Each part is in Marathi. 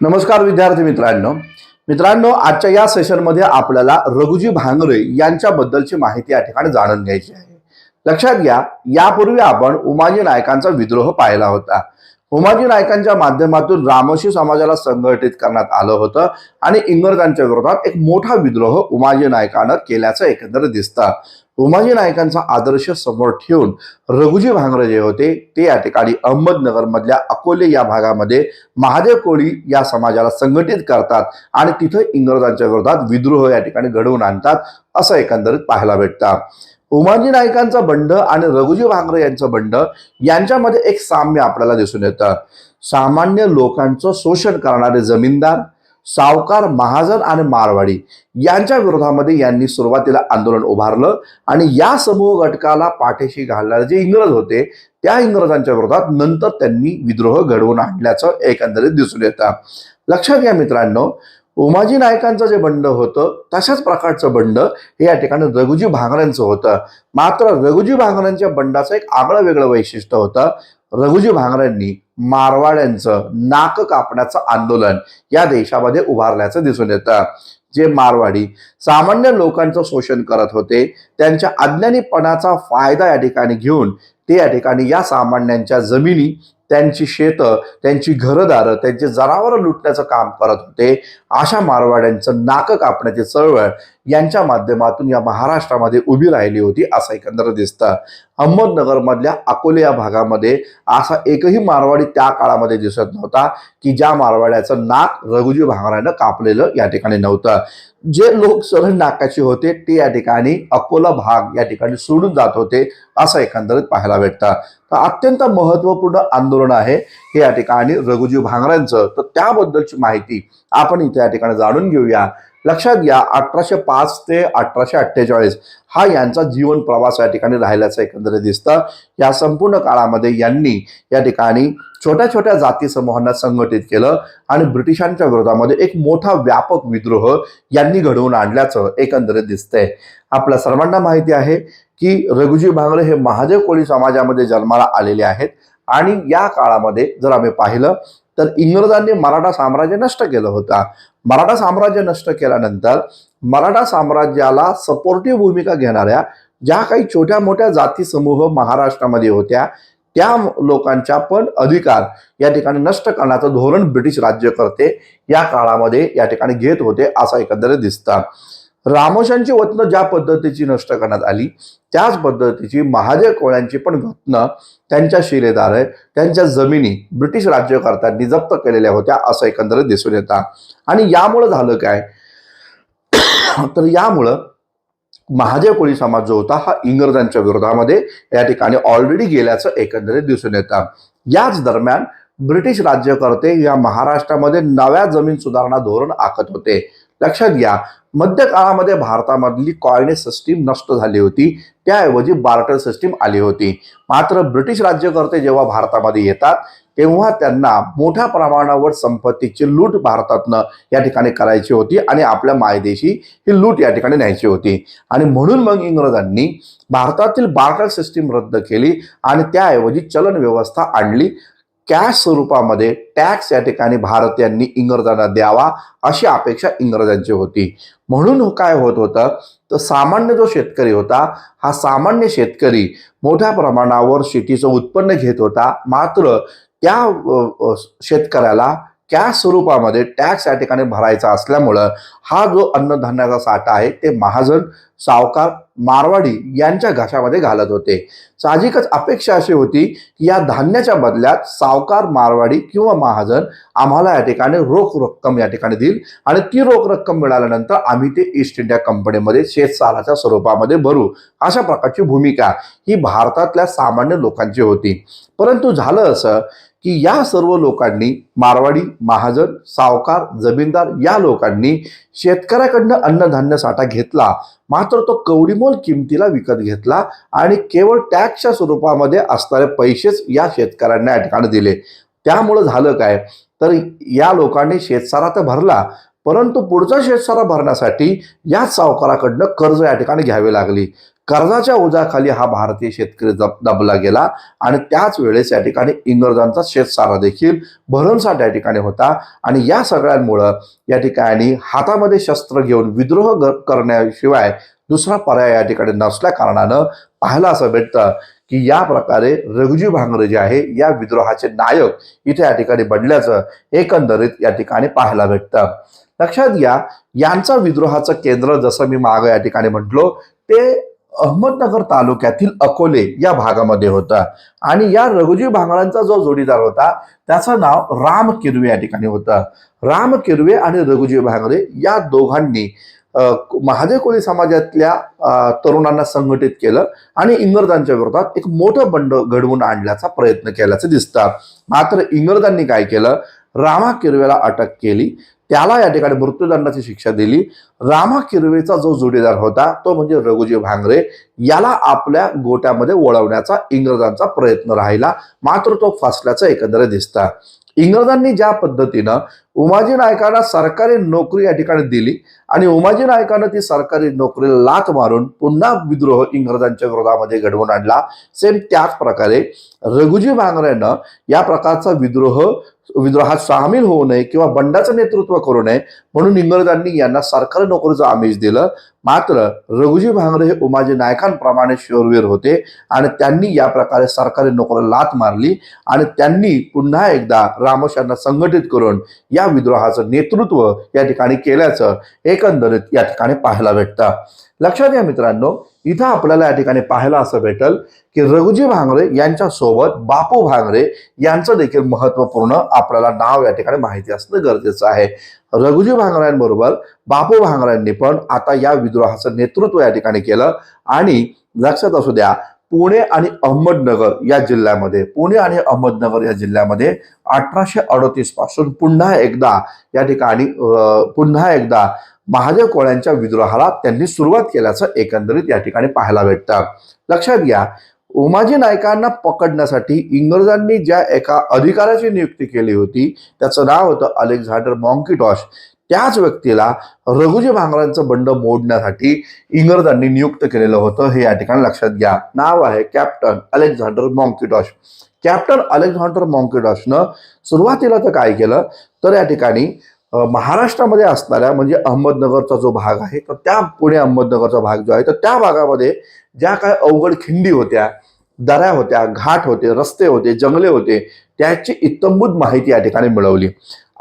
नमस्कार विद्यार्थी मित्रांनो. मित्रांनो आजच्या या सेशनमध्ये आपल्याला रघुजी भांगरे यांच्याबद्दलची माहिती या ठिकाणी जाणून घ्यायची आहे. लक्षात घ्या यापूर्वी आपण उमाजी नायकांचा विद्रोह पाहिला होता. उमाजी नायकांच्या माध्यमातून रामशी समाजाला संघटित करण्यात आलं होतं आणि इंग्रजांच्या विरोधात एक मोठा विद्रोह उमाजी नायकानं केल्याचं एकंदर दिसतं. उमाजी नायकांचा आदर्श समोर ठेवून रघुजी भांगरे जे होते ते या ठिकाणी अहमदनगर मधल्या अकोले या भागामध्ये महादेव कोळी या समाजाला संघटित करतात आणि तिथं इंग्रजांच्या विरोधात विद्रोह या ठिकाणी घडवून आणतात असं एकंदरीत पाहायला भेटतं. उमाजी नायकांचं बंड आणि रघुजी भांगरे यांचं बंड यांच्यामध्ये एक साम्य आपल्याला दिसून येतं. सामान्य लोकांचं शोषण करणारे जमीनदार सावकार महाजन आणि मारवाडी यांच्या विरोधामध्ये यांनी सुरुवातीला आंदोलन उभारलं आणि या समूह घटकाला पाठीशी घालणारे जे इंग्रज होते त्या इंग्रजांच्या विरोधात नंतर त्यांनी विद्रोह घडवून आणल्याचं एकंदरीत दिसून येतं. लक्षात घ्या मित्रांनो उमाजी नायकांचं जे बंड होतं तशाच प्रकारचं बंड हे या ठिकाणी रघुजी भांगऱ्यांचं होतं. मात्र रघुजी भांगऱ्यांच्या बंडाचं एक आगळं वेगळं वैशिष्ट्य होतं. रघुजी भांगऱ्यांनी मारवाड्यांचं नाक कापण्याचं आंदोलन या देशामध्ये उभारल्याचं दिसून येतं. जे मारवाडी सामान्य लोकांचं शोषण करत होते त्यांच्या अज्ञानीपणाचा फायदा या ठिकाणी घेऊन ते या ठिकाणी या सामान्यांच्या जमिनी त्यांची शेतं त्यांची घरदारं त्यांचे जनावरं लुटण्याचं काम करत होते. अशा मारवाड्यांचं नाकं कापण्याची चळवळ यांच्या माध्यमातून या महाराष्ट्रामध्ये उभी राहिली होती असं एकंदर दिसतं. अहमदनगरमधल्या अकोले या भागामध्ये असा एकही मारवाडी त्या काळामध्ये दिसत नव्हता की ज्या मारवाड्याचं नाक रघुजी भांगरानं कापलेलं या ठिकाणी नव्हतं. जे लोक सरळ नाकाचे होते ते या ठिकाणी अकोला भाग या ठिकाणी सोडून जात होते असं एकंदरीत पाहायला भेटतं. तर अत्यंत महत्त्वपूर्ण आंदोलन आहे हे या ठिकाणी रघुजी भांगरांचं. तर त्याबद्दलची माहिती आपण इथे या ठिकाणी जाणून घेऊया. लक्षात घ्या अठराशे पाच ते अठराशे अठ्ठेचाळीस हा यांचा जीवन प्रवास या ठिकाणी राहिल्याचं एकंदरीत दिसतं. या संपूर्ण काळामध्ये यांनी या ठिकाणी छोट्या छोट्या जाती समूहांना संघटित केलं आणि ब्रिटिशांच्या विरोधामध्ये एक मोठा व्यापक विद्रोह यांनी घडवून आणल्याचं एकंदरीत दिसतंय. आपल्या सर्वांना माहिती आहे की रघुजी भांगरे हे महादेव कोळी समाजामध्ये जन्माला आलेले आहेत. आणि या काळामध्ये जर आम्ही पाहिलं तर इंग्रजांनी मराठा साम्राज्य नष्ट केलं होतं. मराठा साम्राज्य नष्ट केल्यानंतर मराठा साम्राज्याला सपोर्टिव्ह भूमिका घेणाऱ्या ज्या काही छोट्या मोठ्या जाती समूह महाराष्ट्रामध्ये होत्या त्या लोकांच्या पण अधिकार या ठिकाणी नष्ट करण्याचं धोरण ब्रिटिश राज्यकर्ते या काळामध्ये या ठिकाणी घेत होते असं एकंदरीत दिसतं. रामोशांची वतनं ज्या पद्धतीची नष्ट करण्यात आली त्याच पद्धतीची महादेव कोळ्यांची पण घटना त्यांच्या शिलेदार त्यांच्या जमिनी ब्रिटिश राज्यकर्त्यांनी जप्त केलेल्या होत्या असं एकंदरीत दिसून येतं. आणि यामुळं झालं काय? तर यामुळं महादेव कोळी समाज जो होता हा इंग्रजांच्या विरोधामध्ये या ठिकाणी ऑलरेडी गेल्याचं एकंदरीत दिसून येतं. याच दरम्यान ब्रिटिश राज्यकर्ते या महाराष्ट्रामध्ये नव्या जमीन सुधारणा धोरण आखत होते. लक्षात घ्या मध्य काळामध्ये भारतामधली कॉयनेज सिस्टीम नष्ट झाली होती. त्याऐवजी बार्टर सिस्टीम आली होती. मात्र ब्रिटिश राज्यकर्ते जेव्हा भारतामध्ये येतात तेव्हा त्यांना मोठ्या प्रमाणावर संपत्तीची लूट भारतातनं या ठिकाणी करायची होती आणि आपल्या मायदेशी ही लूट या ठिकाणी न्यायची होती. आणि म्हणून मग इंग्रजांनी भारतातील बार्टर सिस्टीम रद्द केली आणि त्याऐवजी चलन व्यवस्था आणली. कॅश स्वरूपामध्ये टॅक्स या ठिकाणी भारतीयांनी इंग्रजांना द्यावा अशी अपेक्षा इंग्रजांची होती. म्हणून हो काय होत होतं? तर सामान्य जो शेतकरी होता हा सामान्य शेतकरी मोठ्या प्रमाणावर शेतीचं उत्पन्न घेत होता. मात्र त्या शेतकऱ्याला कॅश स्वरूपामध्ये टॅक्स या ठिकाणी भरायचा असल्यामुळं हा जो अन्नधान्याचा साठा आहे ते महाजन सावकार मारवाडी यांच्या घशामध्ये घालत होते. साहजिकच अपेक्षा अशी होती की या धान्याच्या बदल्यात सावकार मारवाडी किंवा महाजन आम्हाला या ठिकाणी रोख रक्कम या ठिकाणी देईल आणि ती रोख रक्कम मिळाल्यानंतर आम्ही ते ईस्ट इंडिया कंपनीमध्ये शेतसालाच्या स्वरूपामध्ये भरू अशा प्रकारची भूमिका ही भारतातल्या सामान्य लोकांची होती. परंतु झालं असं की या सर्व लोकांनी मारवाडी महाजन सावकार जमीनदार या लोकांनी शेतकऱ्याकडनं अन्नधान्य साठा घेतला मात्र तो कवडीमोल किमतीला विकत घेतला आणि केवळ टॅक्सच्या स्वरूपामध्ये असणारे पैसेच या शेतकऱ्यांना या ठिकाणी दिले. त्यामुळं झालं काय? तर या लोकांनी शेतसारा तर भरला परंतु पुढचा शेतसारा भरण्यासाठी याच सावकाराकडनं कर्ज या ठिकाणी घ्यावी लागली. कर्जाच्या ओझ्याखाली हा भारतीय शेतकरी दब दबला गेला आणि त्याच वेळेस या ठिकाणी इंग्रजांचा शेतसारा देखील भरणसाठ या ठिकाणी होता आणि या सगळ्यांमुळं या ठिकाणी हातामध्ये शस्त्र घेऊन विद्रोह करण्याशिवाय दुसरा पर्याय या ठिकाणी नसल्या कारणानं पाहायला असं भेटतं की या प्रकारे रघुजी भांगरे जे आहे या विद्रोहाचे नायक इथे या ठिकाणी बनल्याचं एकंदरीत या ठिकाणी पाहायला भेटतं. लक्षात घ्या यांचा विद्रोहाचं केंद्र जसं मी माग या ठिकाणी म्हटलो ते अहमदनगर तालुक्यातील अकोले या भागामध्ये होता. आणि या रघुजी भांगरांचा जो जोडीदार होता त्याचं नाव राम किरवे या ठिकाणी होतं. राम किरवे आणि रघुजी भांगरे या दोघांनी महादेव कोळी समाजातल्या तरुणांना संघटित केलं आणि इंग्रजांच्या विरोधात एक मोठं बंड घडवून आणण्याचा प्रयत्न केल्याचं दिसतं. मात्र इंग्रजांनी काय केलं? रामा किरवेला अटक केली. त्याला या ठिकाणी मृत्यूदंडाची शिक्षा दिली. रामा किरवेचा जो जोडीदार होता तो म्हणजे रघुजी भांगरे याला आपल्या गोट्यामध्ये वळवण्याचा इंग्रजांचा प्रयत्न राहिला. मात्र तो फसल्याचं एकंदरीत दिसतं. इंग्रजांनी ज्या पद्धतीनं उमाजी नायकांना सरकारी नोकरी या ठिकाणी दिली आणि उमाजी नायकानं ती सरकारी नोकरीला लाथ मारून पुन्हा विद्रोह इंग्रजांच्या विरोधामध्ये घडवून आणला. सेम त्याच प्रकारे रघुजी भांगरेनं या प्रकारचा विद्रोह विद्रोहात सामील होऊ नये किंवा बंडाचं नेतृत्व करू नये म्हणून इंग्रजांनी यांना सरकारी नोकरीचं आमिष दिलं. मात्र रघुजी भांगरे हे उमाजी नायकांप्रमाणे शूरवीर होते आणि त्यांनी या प्रकारे सरकारी नोकरीला लाथ मारली आणि त्यांनी पुन्हा एकदा रामोश यांना संघटित करून या या विद्रोहाचं नेतृत्व या ठिकाणी केल्याचं एकंदरीत या ठिकाणी पाहायला भेटतं. लक्षात घ्या मित्रांनो इथं आपल्याला या ठिकाणी पाहायला असं भेटल की रघुजी भांगरे यांच्या सोबत बापू भांगरे यांचं देखील महत्त्वपूर्ण आपल्याला नाव या ठिकाणी माहिती असणं गरजेचं आहे. रघुजी भांगऱ्यांबरोबर बापू भांगऱ्यांनी पण आता या विद्रोहाचं नेतृत्व या ठिकाणी केलं. आणि लक्षात असू द्या पुणे आणि अहमदनगर या जिल्ह्यामध्ये पुणे आणि अहमदनगर या जिल्ह्यामध्ये अठराशे अडतीसपासून पुन्हा एकदा या ठिकाणी पुन्हा एकदा महादेव कोळ्यांच्या विद्रोहाला त्यांनी सुरुवात केल्याचं एकंदरीत या ठिकाणी पाहायला भेटतं. लक्षात घ्या उमाजी नायकांना पकडण्यासाठी इंग्रजांनी ज्या एका अधिकाऱ्याची नियुक्ती केली होती त्याचं नाव होतं अलेक्झांडर मॉन्किटॉश. त्याच व्यक्तीला रघुजी भांगरांचं बंड मोडण्यासाठी इंग्रजांनी नियुक्त केलेलं होतं. हे या ठिकाणी लक्षात घ्या. नाव आहे captain Alexander Monkidosh captain Alexander मॉन्किडॉशनं सुरुवातीला तर काय केलं? तर या ठिकाणी महाराष्ट्रामध्ये असणाऱ्या म्हणजे अहमदनगरचा जो भाग आहे तर त्या पुणे अहमदनगरचा भाग जो आहे तर त्या भागामध्ये ज्या काय अवघड खिंडी होत्या दऱ्या होत्या घाट होते रस्ते होते जंगले होते त्याची इत्तंभूत माहिती या ठिकाणी मिळवली.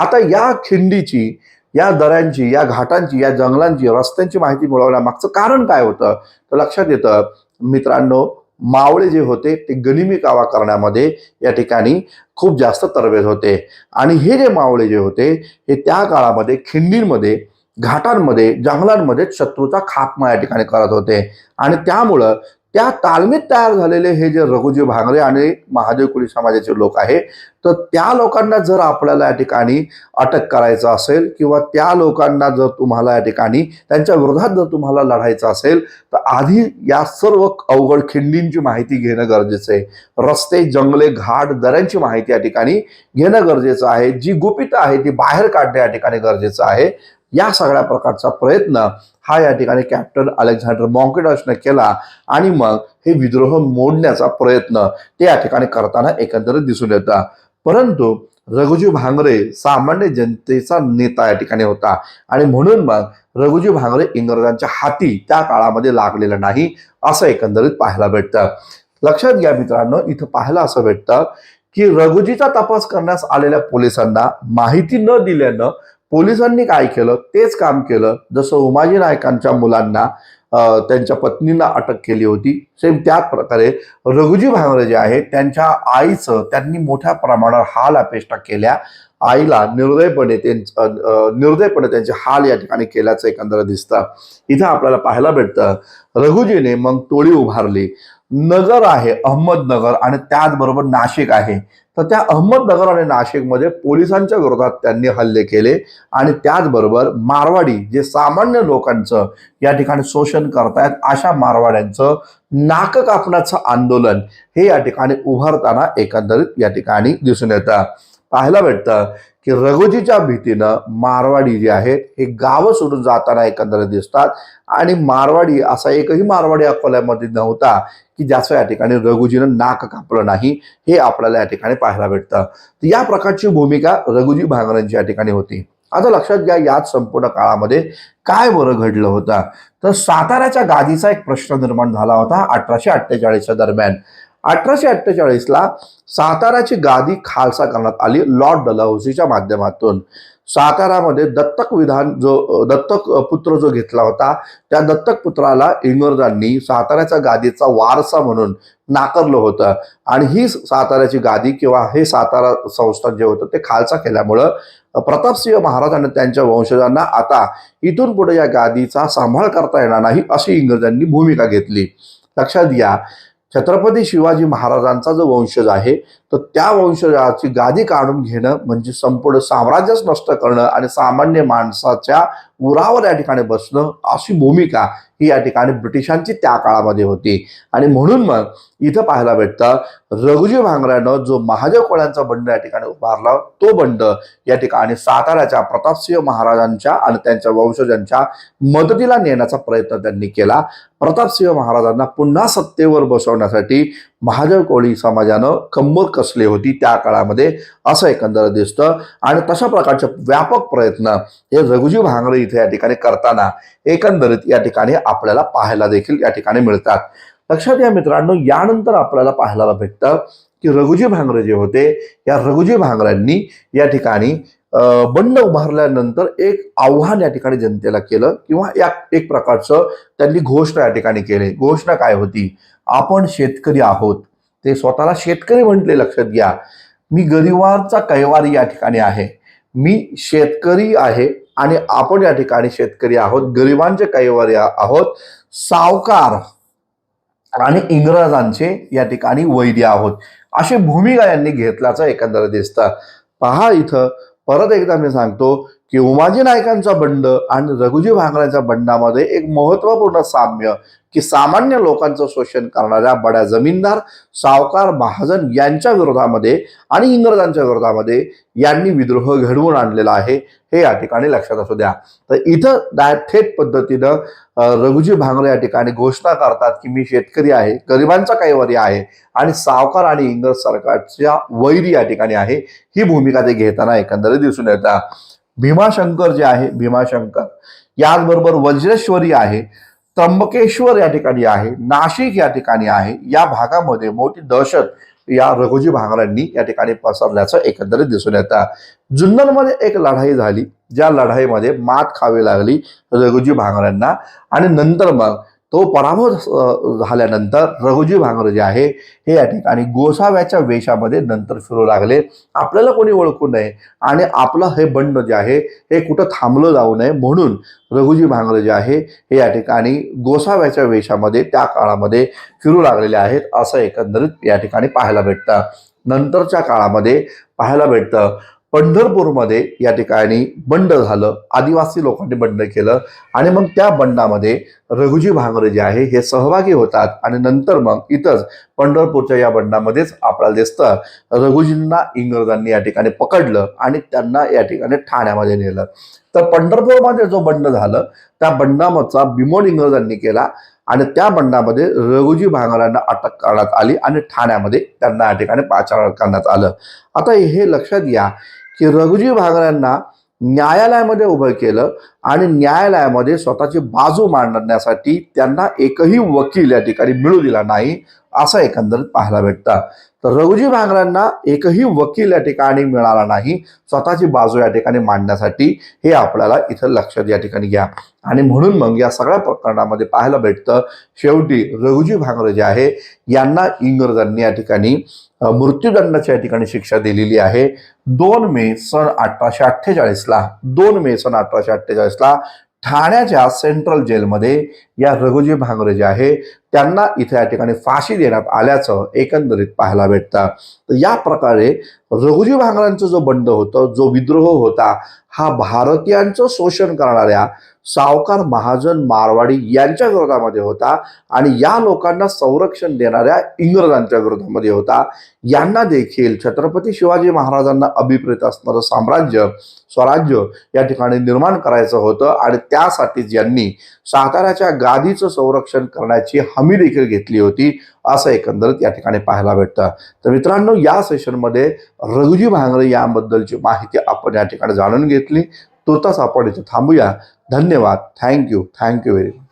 आता या खिंडीची या दऱ्यांची या घाटांची या जंगलांची रस्त्यांची माहिती मिळवण्यामागचं कारण काय होतं? तर लक्षात येतं मित्रांनो मावळे जे होते ते गनिमी कावा करण्यामध्ये या ठिकाणी खूप जास्त तरबेज होते. आणि हे जे मावळे जे होते हे त्या काळामध्ये खिंडींमध्ये घाटांमध्ये जंगलांमध्ये शत्रूचा खात्मा या ठिकाणी करत होते. आणि त्यामुळं त्या तालमीत तयार झालेले हे जे रघुजी भांगरे आणि महादेव कुळी समाजाचे लोक आहे तर त्या लोकांना जर आपल्याला या ठिकाणी अटक करायचं असेल किंवा त्या लोकांना जर तुम्हाला या ठिकाणी त्यांच्या विरोधात जर तुम्हाला लढायचं असेल तर आधी या सर्व अवघड खिंडींची माहिती घेणं गरजेचं आहे. रस्ते जंगले घाट दऱ्यांची माहिती या ठिकाणी घेणं गरजेचं आहे. जी गुपित आहे ती बाहेर काढणे या ठिकाणी गरजेचं आहे. या सगळ्या प्रकारचा प्रयत्न हा या ठिकाणी कॅप्टन अलेक्झांडर मॉन्केडॉसने केला आणि मग हे विद्रोह मोडण्याचा प्रयत्न ते या ठिकाणी करताना एकंदरीत दिसून येतं. परंतु रघुजी भांगरे सामान्य जनतेचा नेता या ठिकाणी होता आणि म्हणून मग रघुजी भांगरे इंग्रजांच्या हाती त्या काळामध्ये लागलेलं नाही असं एकंदरीत पाहायला भेटतं. लक्षात घ्या मित्रांनो इथं पाहायला असं भेटतं की रघुजीचा तपास करण्यास आलेल्या पोलिसांना माहिती न दिल्यानं पोलिसांनी काय केलं? तेच काम केलं. जसं उमाजी नायकांच्या मुलांना त्यांच्या पत्नींना अटक केली होती. सेम त्याच प्रकारे रघुजी भांगरे जे आहेत त्यांच्या आईचं त्यांनी मोठ्या प्रमाणावर हाल अपेष्टा केल्या. आईला निर्दयपणे त्यांचं निर्दयपणे त्यांचे हाल या ठिकाणी केल्याचं एकंदर दिसतं. इथं आपल्याला पाहायला भेटतं. रघुजीने मग टोळी उभारली. नगर आहे अहमदनगर आणि त्याचबरोबर नाशिक आहे. तर त्या अहमदनगर आणि नाशिकमध्ये पोलिसांच्या विरोधात त्यांनी हल्ले केले आणि त्याचबरोबर मारवाडी जे सामान्य लोकांचं या ठिकाणी शोषण करतायत अशा मारवाड्यांचं नाक कापण्याचं आंदोलन हे या ठिकाणी उभारताना एकंदरीत या ठिकाणी दिसून येतं. पाहायला भेटतं की रघुजीच्या भीतीनं मारवाडी जे आहेत हे गावं सोडून जाताना एकंदरीत दिसतात. आणि मारवाडी असा एकही मारवाडी अकोल्यामध्ये नव्हता. की ज्याचं या ठिकाणी रघुजीनं नाक कापलं नाही हे आपल्याला या ठिकाणी पाहायला भेटतं. तर या प्रकारची भूमिका रघुजी भांगरांची या ठिकाणी होती. आता लक्षात घ्या याच संपूर्ण काळामध्ये काय बरं घडलं होतं? तर साताऱ्याच्या गादीचा एक प्रश्न निर्माण झाला होता अठराशे अठ्ठेचाळीसच्या दरम्यान. अठराशे अठ्ठेचाळीसला साताऱ्याची गादी खालसा करण्यात आली लॉर्ड डलहौसीच्या माध्यमातून. सातारामध्ये दत्तक विधान जो दत्तक पुत्र जो घेतला होता त्या दत्तक पुत्राला इंग्रजांनी साताऱ्याच्या गादीचा वारसा म्हणून नाकारलं होतं. आणि ही साताऱ्याची गादी किंवा हे सातारा संस्थान जे होतं ते खालसा केल्यामुळं प्रतापसिंह महाराज आणि त्यांच्या वंशजांना आता इथून पुढे या गादीचा सांभाळ करता येणार नाही अशी इंग्रजांनी भूमिका घेतली. लक्षात घ्या छत्रपती शिवाजी महाराजांचा जो वंशज आहे तर त्या वंशजाची गादी काढून घेणं म्हणजे संपूर्ण साम्राज्यच नष्ट करणं आणि सामान्य माणसाच्या उरावर या ठिकाणी बसणं अशी भूमिका ही या ठिकाणी ब्रिटिशांची त्या काळामध्ये होती. आणि म्हणून मग इथं पाहायला भेटतं रघुजी भांगऱ्यानं जो महादेव कोळ्यांचा बंड या ठिकाणी उभारला तो बंड या ठिकाणी साताऱ्याच्या प्रतापसिंह महाराजांच्या आणि त्यांच्या वंशजांच्या मदतीला नेण्याचा प्रयत्न त्यांनी केला. प्रतापसिंह महाराजांना पुन्हा सत्तेवर बसवण्यासाठी महादेव कोळी समाजानं कंबर कसली होती त्या काळामध्ये असं एकंदर दिसतं. आणि तशा प्रकारचे व्यापक प्रयत्न हे रघुजी भांगरे इथे या ठिकाणी करताना एकंदरीत या ठिकाणी आपल्याला पाहायला देखील या ठिकाणी मिळतात. लक्षात या मित्रांनो यानंतर आपल्याला पाहायला भेटतं की रघुजी भांगरे जे होते या रघुजी भांगऱ्यांनी या ठिकाणी बंड उभारल्यानंतर एक आव्हान या ठिकाणी जनतेला केलं किंवा या एक प्रकारचं त्यांनी घोषणा या ठिकाणी केली. घोषणा काय होती? आपण शेतकरी आहोत. ते स्वतःला शेतकरी म्हटले लक्षात घ्या. मी गरिबांचा कैवारी या ठिकाणी आहे. मी शेतकरी आहे आणि आपण या ठिकाणी शेतकरी आहोत. गरिबांचे कैवारी आहोत. सावकार आणि इंग्रजांचे या ठिकाणी वैद्य आहोत. अशी भूमिका यांनी घेतल्याचं एकंदर दिसतं. पहा इथं. परत एकदा मी सांगतो की उमाजी नायकांचा बंड आणि रघुजी भांगऱ्यांच्या बंडामध्ये एक महत्त्वपूर्ण साम्य की सामान्य लोकांचं शोषण करणाऱ्या बड्या जमीनदार सावकार महाजन यांच्या विरोधामध्ये आणि इंग्रजांच्या विरोधामध्ये यांनी विद्रोह घडवून आणलेला आहे हे या ठिकाणी लक्षात असू द्या. तर इथं डाय थेट पद्धतीनं रघुजी भांगरे या ठिकाणी घोषणा करतात की मी शेतकरी आहे गरिबांचा कैवारी आहे आणि सावकार आणि इंग्रज सरकारच्या वैरी या ठिकाणी आहे ही भूमिका ते घेताना एकंदरीत दिसून येतात. भीमाशंकर जे आहे भीमाशंकर याचबरोबर वज्रेश्वरी आहे त्र्यंबकेश्वर या ठिकाणी आहे नाशिक या ठिकाणी आहे या भागामध्ये मोठी दहशत या रघुजी भांगरांनी या ठिकाणी पसरल्याचं एकंदरीत दिसून येतं. जुन्नरमध्ये एक लढाई झाली ज्या लढाईमध्ये मात खावी लागली रघुजी भांगरांना आणि नंतर मग तो पराभव झाल्यानंतर रघुजी भांगरे जे आहे. हे या ठिकाणी गोसाव्याच्या वेशामध्ये नंतर फिरू लागले. आपल्याला कोणी ओळखू नये आणि आपलं हे बंड जे आहे हे कुठं थांबलं जाऊ नये म्हणून रघुजी भांगरे जे आहे. हे या ठिकाणी गोसाव्याच्या वेशामध्ये त्या काळामध्ये फिरू लागलेले आहेत असं एकंदरीत या ठिकाणी पाहायला भेटतं. नंतरच्या काळामध्ये पाहायला भेटतं. पंढरपूरमध्ये या ठिकाणी बंड झालं. आदिवासी लोकांनी बंड केलं. आणि मग त्या बंडामध्ये रघुजी भांगरे जे आहे हे सहभागी होतात. आणि नंतर मग इथंच पंढरपूरच्या या बंडामध्येच आपल्याला दिसतं. रघुजींना इंग्रजांनी या ठिकाणी पकडलं आणि त्यांना या ठिकाणी ठाण्यामध्ये नेलं. तर पंढरपूरमध्ये जो बंड झालं त्या बंडामधचा बिमोड इंग्रजांनी केला आणि त्या बंडामध्ये रघुजी भांगरांना अटक करण्यात आली आणि ठाण्यामध्ये त्यांना या ठिकाणी पाचारण करण्यात आलं. आता हे लक्षात घ्या की रघुजी भांगरांना न्यायालयामध्ये उभं केलं आणि न्यायालयामध्ये स्वतःची बाजू मांडण्यासाठी त्यांना एकही वकील या ठिकाणी मिळू दिला नाही असं एकंदरीत पाहायला भेटतं. तर रघुजी भांगरांना एकही वकील या ठिकाणी मिळाला नाही. स्वतःची बाजू या ठिकाणी मांडण्यासाठी हे आपल्याला इथं लक्षात या ठिकाणी घ्या. आणि म्हणून मग या सगळ्या प्रकरणामध्ये पाहायला भेटतं शेवटी रघुजी भांगरे जे आहे यांना इंग्रजांनी या ठिकाणी मृत्यूदंडाची या ठिकाणी शिक्षा दिलेली आहे. दोन मे सन अठराशे अठ्ठेचाळीसला दोन मे सन अठराशे अठ्ठेचाळीसला ठाण्याच्या सेंट्रल जेलमध्ये या रघुजी भांगरे जे आहे त्यांना इथे या ठिकाणी फाशी देण्यात आल्याचं एकंदरीत पाहायला भेटतं. तर या प्रकारे रघुजी भांगरांचं जो बंड होतं जो विद्रोह होता हा भारतीयांचं शोषण करणाऱ्या सावकार महाजन मारवाडी यांच्या विरोधामध्ये होता आणि या लोकांना संरक्षण देणाऱ्या इंग्रजांच्या विरोधामध्ये होता. यांना देखील छत्रपती शिवाजी महाराजांना अभिप्रेत असणारं साम्राज्य स्वराज्य या ठिकाणी निर्माण करायचं होतं आणि त्यासाठीच यांनी साताऱ्याच्या गादीचं संरक्षण करण्याची हमी देखील घेतली होती असं एकंदरीत या ठिकाणी पाहायला भेटतं. तर मित्रांनो या सेशनमध्ये रघुजी भांगरे याबद्दलची माहिती आपण या ठिकाणी जाणून घेतली. तोताच आपण इथे थांबूया. धन्यवाद. Thank you thank you very much